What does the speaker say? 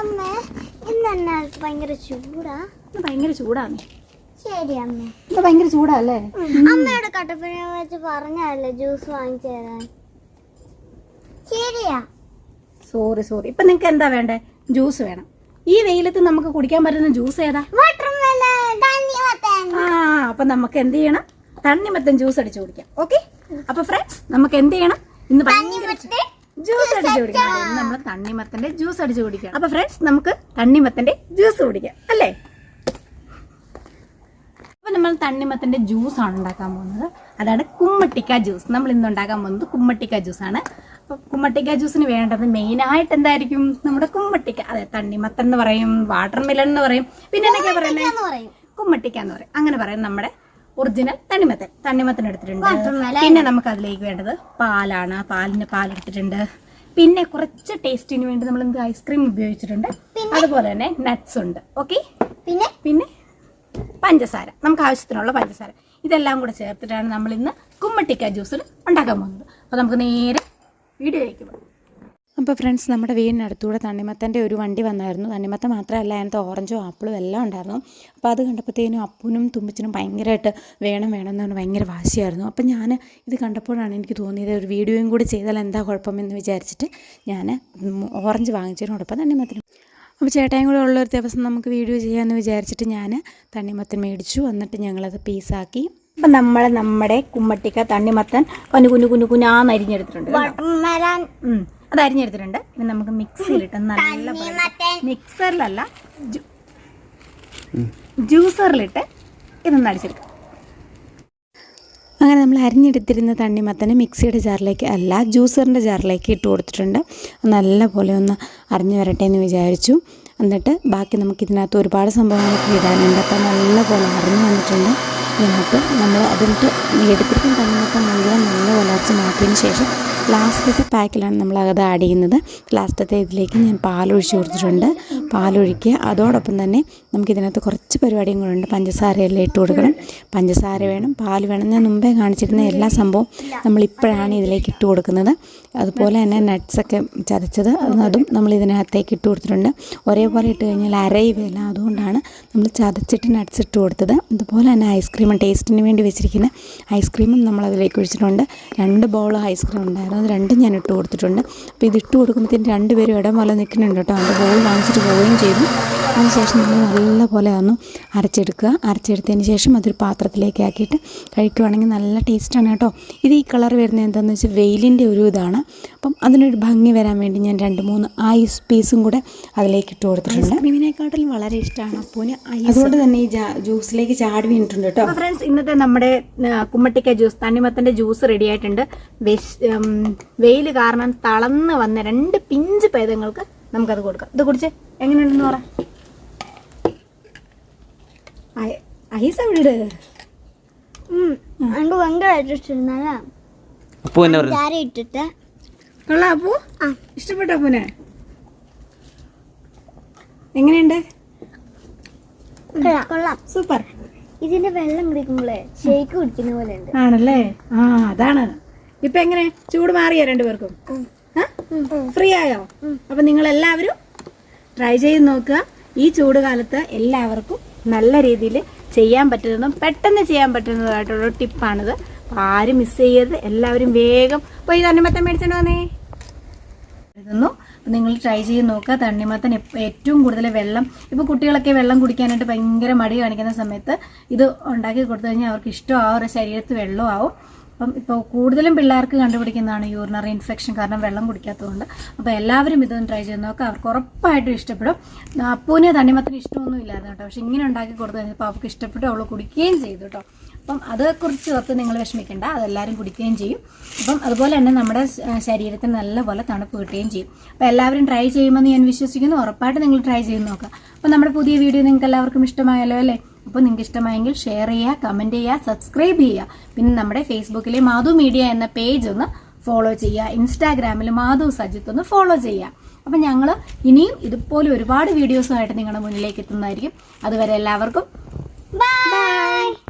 അമ്മ ഇന്നെന്നാ ഭയങ്കര ചൂടാ? ഇത് ഭയങ്കര ചൂടാണ് ശരി അമ്മ. ഇത് ഭയങ്കര ചൂടല്ലേ അമ്മയുടെ കട്ടപ്പന വെച്ച് പറഞ്ഞല്ലേ ജ്യൂസ് വാങ്ങിച്ചു തരാൻ? ശരിയാ. സോറി സോറി ഇപ്പൊ നിങ്ങക്ക് എന്താ വേണ്ടേ? ജ്യൂസ് വേണം. ഈ വെയിലത്ത് നമുക്ക് കുടിക്കാൻ പറ്റുന്ന ജ്യൂസ് ഏതാ? ആ അപ്പൊ നമുക്ക് എന്ത് ചെയ്യണം? തണ്ണിമത്തൻ ജ്യൂസ് അടിച്ചു കുടിക്കാം. ഓക്കെ അപ്പൊ ഫ്രണ്ട്സ് നമുക്ക് എന്ത് ചെയ്യണം? ഇന്ന് ഭയങ്കര ജ്യൂസ് അടിച്ച് കുടിക്കാം നമ്മൾ തണ്ണിമത്തന്റെ ജ്യൂസ് അടിച്ച് കുടിക്കാം. അപ്പൊ ഫ്രണ്ട്സ് നമുക്ക് തണ്ണിമത്തന്റെ ജ്യൂസ് കുടിക്കാം അല്ലേ? അപ്പൊ നമ്മൾ തണ്ണിമത്തന്റെ ജ്യൂസ് ആണ് ഉണ്ടാക്കാൻ പോകുന്നത്. അതാണ് കുമ്മട്ടിക്ക ജ്യൂസ് നമ്മൾ ഇന്ന് ഉണ്ടാക്കാൻ പോകുന്നത് കുമ്മട്ടിക്ക ജ്യൂസ് ആണ്. അപ്പൊ കുമ്മട്ടിക്ക ജ്യൂസിന് വേണ്ടത് മെയിൻ ആയിട്ട് എന്തായിരിക്കും? നമ്മുടെ കുമ്മട്ടിക്ക. അതെ തണ്ണിമത്തൻ എന്ന് പറയും വാട്ടർ മെലൺ എന്ന് പറയും. പിന്നെ എന്തൊക്കെയാ പറയുന്നത് എന്ന് പറയും. കുമ്മട്ടിക്ക എന്ന് പറയും. അങ്ങനെ പറയും നമ്മുടെ ഒറിജിനൽ തണ്ണിമത്തൻ. തണ്ണിമത്തൻ എടുത്തിട്ടുണ്ട്. പിന്നെ നമുക്ക് അതിലേക്ക് വേണ്ടത് പാലാണ്. പാലിന് പാലെടുത്തിട്ടുണ്ട് പിന്നെ കുറച്ച് ടേസ്റ്റിന് വേണ്ടി നമ്മൾ എന്ത് ഐസ്ക്രീം ഉപയോഗിച്ചിട്ടുണ്ട്? അതുപോലെ തന്നെ നട്ട്സ് ഉണ്ട്. ഓക്കെ പിന്നെ? പിന്നെ പഞ്ചസാര. നമുക്ക് ആവശ്യത്തിനുള്ള പഞ്ചസാര. ഇതെല്ലാം കൂടെ ചേർത്തിട്ടാണ് നമ്മൾ ഇന്ന് കുമ്മട്ടിക്ക ജ്യൂസിൽ ഉണ്ടാക്കാൻ പോകുന്നത്. അപ്പോൾ നമുക്ക് നേരെ വീഡിയോയിലേക്ക് പോകാം. അപ്പോൾ ഫ്രണ്ട്സ് നമ്മുടെ വീടിനടുത്തൂടെ തണ്ണിമത്തന്റെ ഒരു വണ്ടി വന്നായിരുന്നു. തണ്ണിമത്തം മാത്രമല്ല അതിനകത്ത് ഓറഞ്ചും ആപ്പിളും എല്ലാം ഉണ്ടായിരുന്നു. അപ്പോൾ അത് കണ്ടപ്പോഴത്തേനും അപ്പൂനും തുമ്പിച്ചിനും ഭയങ്കരമായിട്ട് വേണം വേണം എന്ന് പറഞ്ഞാൽ ഭയങ്കര വാശിയായിരുന്നു. അപ്പോൾ ഞാൻ ഇത് കണ്ടപ്പോഴാണ് എനിക്ക് തോന്നിയത് ഒരു വീഡിയോയും കൂടി ചെയ്താൽ എന്താ കുഴപ്പമെന്ന് വിചാരിച്ചിട്ട് ഞാൻ ഓറഞ്ച് വാങ്ങിച്ചതിനോടൊപ്പം തണ്ണിമത്തനും. അപ്പോൾ ചേട്ടായും കൂടെ ഉള്ള ഒരു ദിവസം നമുക്ക് വീഡിയോ ചെയ്യാമെന്ന് വിചാരിച്ചിട്ട് ഞാൻ തണ്ണിമത്തൻ മേടിച്ചു. എന്നിട്ട് ഞങ്ങളത് പീസാക്കി. അപ്പം നമ്മൾ നമ്മുടെ കുമ്മട്ടിക്ക തണ്ണിമത്തൻ കുഞ്ഞു കുഞ്ഞു കുഞ്ഞു കുഞ്ഞാന്ന് അരിഞ്ഞെടുത്തിട്ടുണ്ട്. അത് അരിഞ്ഞെടുത്തിട്ടുണ്ട്. ഇനി നമുക്ക് മിക്സിയിലിട്ട് നല്ല മിക്സറിലല്ല ജ്യൂസറിലിട്ട് ഇതൊന്ന് അടിച്ചെടുക്കാം. അങ്ങനെ നമ്മൾ അരിഞ്ഞെടുത്തിരുന്ന തണ്ണിമത്തനെ മിക്സിയുടെ ജാറിലേക്ക് അല്ല ജ്യൂസറിന്റെ ജാറിലേക്ക് ഇട്ട് കൊടുത്തിട്ടുണ്ട്. നല്ല പോലെ ഒന്ന് അറിഞ്ഞു വരട്ടെ എന്ന് വിചാരിച്ചു. എന്നിട്ട് ബാക്കി നമുക്ക് ഇതിനകത്ത് ഒരുപാട് സംഭവങ്ങളൊക്കെ ഇടാനുണ്ട്. അപ്പോൾ നല്ല പോലെ അറിഞ്ഞു വന്നിട്ടുണ്ട്. ഇതിനകത്ത് നമ്മൾ അതിന്റെ എടുത്തിരിക്കുന്ന തണ്ണിമത്തൻ മുഴുവൻ നല്ല പോലെ അരച്ച് മാറ്റിയതിന് ശേഷം ലാസ്റ്റത്തെ പാക്കിലാണ് നമ്മൾ അത് ആഡ് ചെയ്യുന്നത്. ലാസ്റ്റത്തെ ഇതിലേക്ക് ഞാൻ പാലൊഴിച്ച് കൊടുത്തിട്ടുണ്ട്. പാലൊഴിക്കുക. അതോടൊപ്പം തന്നെ നമുക്ക് നമുക്കിതിനകത്ത് കുറച്ച് പരിപാടിയും കൂടെ ഉണ്ട്. പഞ്ചസാരയെല്ലാം ഇട്ട് കൊടുക്കണം. പഞ്ചസാര വേണം പാൽ വേണം. ഞാൻ മുമ്പേ കാണിച്ചിരുന്ന എല്ലാ സംഭവവും നമ്മളിപ്പോഴാണ് ഇതിലേക്ക് ഇട്ട് കൊടുക്കുന്നത്. അതുപോലെ തന്നെ നട്ട്സൊക്കെ ചതച്ചത് അതും നമ്മൾ ഇതിനകത്തേക്ക് ഇട്ട് കൊടുത്തിട്ടുണ്ട്. ഒരേപോലെ ഇട്ട് കഴിഞ്ഞാൽ അരയുകയില്ല അതുകൊണ്ടാണ് നമ്മൾ ചതച്ചിട്ട് നട്ട്സ് ഇട്ട് കൊടുത്തത്. അതുപോലെ തന്നെ ഐസ്ക്രീമും ടേസ്റ്റിന് വേണ്ടി വെച്ചിരിക്കുന്ന ഐസ്ക്രീമും നമ്മൾ അതിലേക്ക് ഒഴിച്ചിട്ടുണ്ട്. രണ്ട് ബൗൾ ഐസ്ക്രീം ഉണ്ടായിരുന്നു. അത് രണ്ടും ഞാൻ ഇട്ട് കൊടുത്തിട്ടുണ്ട്. അപ്പോൾ ഇത് ഇട്ട് കൊടുക്കുമ്പോഴത്തേന് രണ്ടുപേരും ഇടം പോലെ നിൽക്കുന്നുണ്ട് കേട്ടോ. അതിന്റെ ബോൾ വാങ്ങിച്ചിട്ട് പോവുകയും ചെയ്തു. അതിനുശേഷം നമ്മൾ നല്ല പോലെ ഒന്ന് അരച്ചെടുക്കുക. അരച്ചെടുത്തതിന് ശേഷം അതൊരു പാത്രത്തിലേക്ക് ആക്കിയിട്ട് കഴിക്കുവാണെങ്കിൽ നല്ല ടേസ്റ്റാണ് കേട്ടോ. ഇത് ഈ കളർ വരുന്നത് എന്താണെന്ന് വെച്ചാൽ വെയിലിന്റെ ഒരു ഇതാണ്. അപ്പം അതിനൊരു ഭംഗി വരാൻ വേണ്ടി ഞാൻ രണ്ട് മൂന്ന് ഐസ് പീസും കൂടെ അതിലേക്ക് ഇട്ട് കൊടുത്തിട്ടുണ്ട്. ക്രീമിനെക്കാട്ടിലും വളരെ ഇഷ്ടമാണ്. അപ്പൂന് അതുകൊണ്ട് തന്നെ ഈ ജ്യൂസിലേക്ക് ചാടി വീണിട്ടുണ്ട് കേട്ടോ? ഫ്രണ്ട്സ് ഇന്നത്തെ നമ്മുടെ കുമ്മട്ടിക്ക ജ്യൂസ് തണ്ണിമത്തന്റെ ജ്യൂസ് റെഡി ആയിട്ടുണ്ട്. വെയിൽ കാരണം തളർന്ന് വന്ന രണ്ട് പിഞ്ച് പേദങ്ങൾക്ക് നമുക്കത് കൊടുക്കാം. ഇത് കുടിച്ച്. എങ്ങനെയുണ്ടെന്ന് പറയാം ഐസ് എവിടെ ഇട് എനിക്ക് ഭയങ്കരമായിട്ട് ഇഷ്ടമാണ് അപ്പു എന്നാ പറഞ്ഞു ചാര ഇട്ടിട്ട്. കൊള്ളാ അപ്പു. ആ. ഇഷ്ടപ്പെട്ടോ അപ്പുനെ എങ്ങനെയുണ്ട്? കൊള്ളാം കൊള്ളാം. സൂപ്പർ. ഇതിന്റെ വെള്ളം കുടിക്കുമ്പോളേ ഷേക്ക് കുടിക്കുന്ന പോലെ ഉണ്ട്. ആണല്ലേ? ആ അതാണ്. ഇപ്പൊ എങ്ങനെ? ചൂട് മാറിയോ രണ്ടുപേർക്കും? ഫ്രീ ആയോ? അപ്പൊ നിങ്ങൾ എല്ലാവരും ട്രൈ ചെയ്ത് നോക്കുക. ഈ ചൂട് കാലത്ത് എല്ലാവർക്കും നല്ല രീതിയിൽ ചെയ്യാൻ പറ്റുന്നതും പെട്ടെന്ന് ചെയ്യാൻ പറ്റുന്നതായിട്ടുള്ള ടിപ്പാണിത്. അപ്പോൾ ആരും മിസ് ചെയ്യരുത്. എല്ലാവരും വേഗം പോയി തണ്ണിമത്തൻ മേടിച്ചോണ്ട് വന്നേ. എഴുതുന്നു നിങ്ങൾ ട്രൈ ചെയ്ത് നോക്കുക. തണ്ണിമത്തൻ ഏറ്റവും കൂടുതൽ വെള്ളം ഇപ്പോൾ കുട്ടികളൊക്കെ വെള്ളം കുടിക്കാനായിട്ട് ഭയങ്കര മടി കാണിക്കുന്ന സമയത്ത് ഇത് ഉണ്ടാക്കി കൊടുത്തു കഴിഞ്ഞാൽ അവർക്ക് ഇഷ്ടമാവും ശരീരത്ത് വെള്ളമാവും. അപ്പം ഇപ്പോൾ കൂടുതലും പിള്ളേർക്ക് കണ്ടുപിടിക്കുന്നതാണ് യൂറിനറി ഇൻഫെക്ഷൻ കാരണം വെള്ളം കുടിക്കാത്തതുകൊണ്ട്. അപ്പോൾ എല്ലാവരും ഇതൊന്ന് ട്രൈ ചെയ്ത് നോക്കുക അവർക്ക് ഉറപ്പായിട്ടും ഇഷ്ടപ്പെടും. അപ്പൂന് തണ്ണിമത്തിന് ഇഷ്ടമൊന്നും ഇല്ലായിരുന്നു കേട്ടോ. പക്ഷെ ഇങ്ങനെ ഉണ്ടാക്കി കൊടുത്തു കഴിഞ്ഞപ്പോൾ അവർക്ക് ഇഷ്ടപ്പെട്ടു. അവൾ കുടിക്കുകയും ചെയ്തു കേട്ടോ. അപ്പം അതേക്കുറിച്ച് ഓർത്ത് നിങ്ങൾ വിഷമിക്കേണ്ട. അതെല്ലാവരും കുടിക്കുകയും ചെയ്യും. അപ്പം അതുപോലെ തന്നെ നമ്മുടെ ശരീരത്തിന് നല്ലപോലെ തണുപ്പ് കിട്ടുകയും ചെയ്യും. അപ്പം എല്ലാവരും ട്രൈ ചെയ്യുമെന്ന് ഞാൻ വിശ്വസിക്കുന്നു. ഉറപ്പായിട്ട് നിങ്ങൾ ട്രൈ ചെയ്ത് നോക്കുക. അപ്പം നമ്മുടെ പുതിയ വീഡിയോ നിങ്ങൾക്ക് എല്ലാവർക്കും ഇഷ്ടമായല്ലോ അല്ലേ? അപ്പോൾ നിങ്ങൾക്ക് ഇഷ്ടമായെങ്കിൽ ഷെയർ ചെയ്യുക കമന്റ് ചെയ്യുക സബ്സ്ക്രൈബ് ചെയ്യുക പിന്നെ നമ്മുടെ ഫേസ്ബുക്കിലെ മാധു മീഡിയ എന്ന പേജ് ഒന്ന് ഫോളോ ചെയ്യുക ഇൻസ്റ്റാഗ്രാമിൽ മാധു സജിത്ത് ഒന്ന് ഫോളോ ചെയ്യുക അപ്പം ഞങ്ങൾ ഇനിയും ഇതുപോലെ ഒരുപാട് വീഡിയോസുമായിട്ട് നിങ്ങളുടെ മുന്നിലേക്ക് എത്തുന്നതായിരിക്കും. അതുവരെ എല്ലാവർക്കും ബൈ